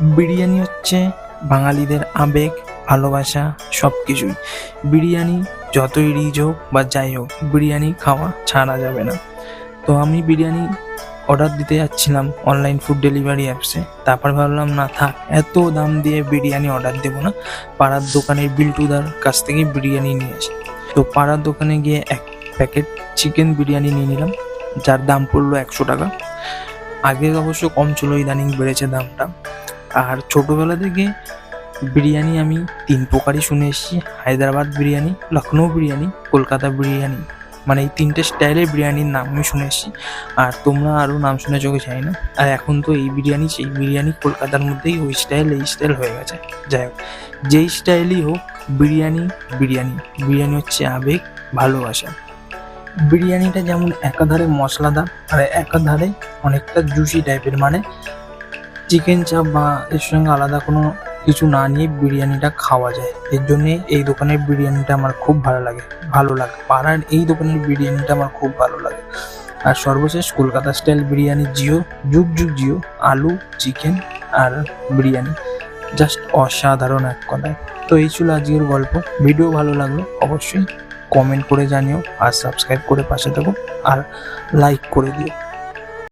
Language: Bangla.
বিরিয়ানি হচ্ছে বাঙালিদের আবেগ, ভালোবাসা সব কিছুই বিরিয়ানি যতই রিচ হোক বা যাই হোক, বিরিয়ানি খাওয়া ছাড়া যাবে না। তো আমি বিরিয়ানি অর্ডার দিতে যাচ্ছিলাম অনলাইন ফুড ডেলিভারি অ্যাপসে তারপর ভাবলাম, না থাক, এত দাম দিয়ে বিরিয়ানি অর্ডার দেবো না। পাড়ার দোকানের বিল্টুদার কাছ থেকে বিরিয়ানি নিয়ে আসি। তো পাড়ার দোকানে গিয়ে এক প্যাকেট চিকেন বিরিয়ানি নিয়ে নিলাম, যার দাম পড়ল একশো টাকা। আগে অবশ্য কম ছিল, ইদানিং বেড়েছে দামটা। আর ছোটোবেলা থেকে বিরিয়ানি আমি তিন প্রকারই শুনে এসেছি। হায়দ্রাবাদ বিরিয়ানি লখনৌ বিরিয়ানি, কলকাতা বিরিয়ানি মানে এই তিনটে স্টাইলের বিরিয়ানির নাম আমি শুনে এসেছি। আর তোমরা আরও নাম শুনে চোখে চাই না। আর এখন তো এই বিরিয়ানি, সেই বিরিয়ানি কলকাতার মধ্যেই ওই স্টাইল, এই স্টাইল হয়ে গেছে। যাই হোক, যেই স্টাইলই হোক, বিরিয়ানি বিরিয়ানি। বিরিয়ানি হচ্ছে আবেগ, ভালোবাসা। বিরিয়ানিটা যেমন একাধারে মশলাদার আর একাধারে অনেকটা জুসি টাইপের মানে চিকেন চাপ বা এর সঙ্গে আলাদা কোনো কিছু না নিয়ে বিরিয়ানিটা খাওয়া যায়। এর জন্যে এই দোকানের বিরিয়ানিটা আমার খুব ভালো লাগে ভালো লাগে। পাড়ার এই দোকানের বিরিয়ানিটা আমার খুব ভালো লাগে। আর সর্বশেষ কলকাতা স্টাইল বিরিয়ানি জিও, যুগ যুগ জিও, আলু চিকেন আর বিরিয়ানি। জাস্ট অসাধারণ এক কথায়। তো এই ছিল আজকের গল্প। ভিডিও ভালো লাগল অবশ্যই কমেন্ট করে জানিও আর সাবস্ক্রাইব করে পাশে থাকো। আর লাইক করে দিও।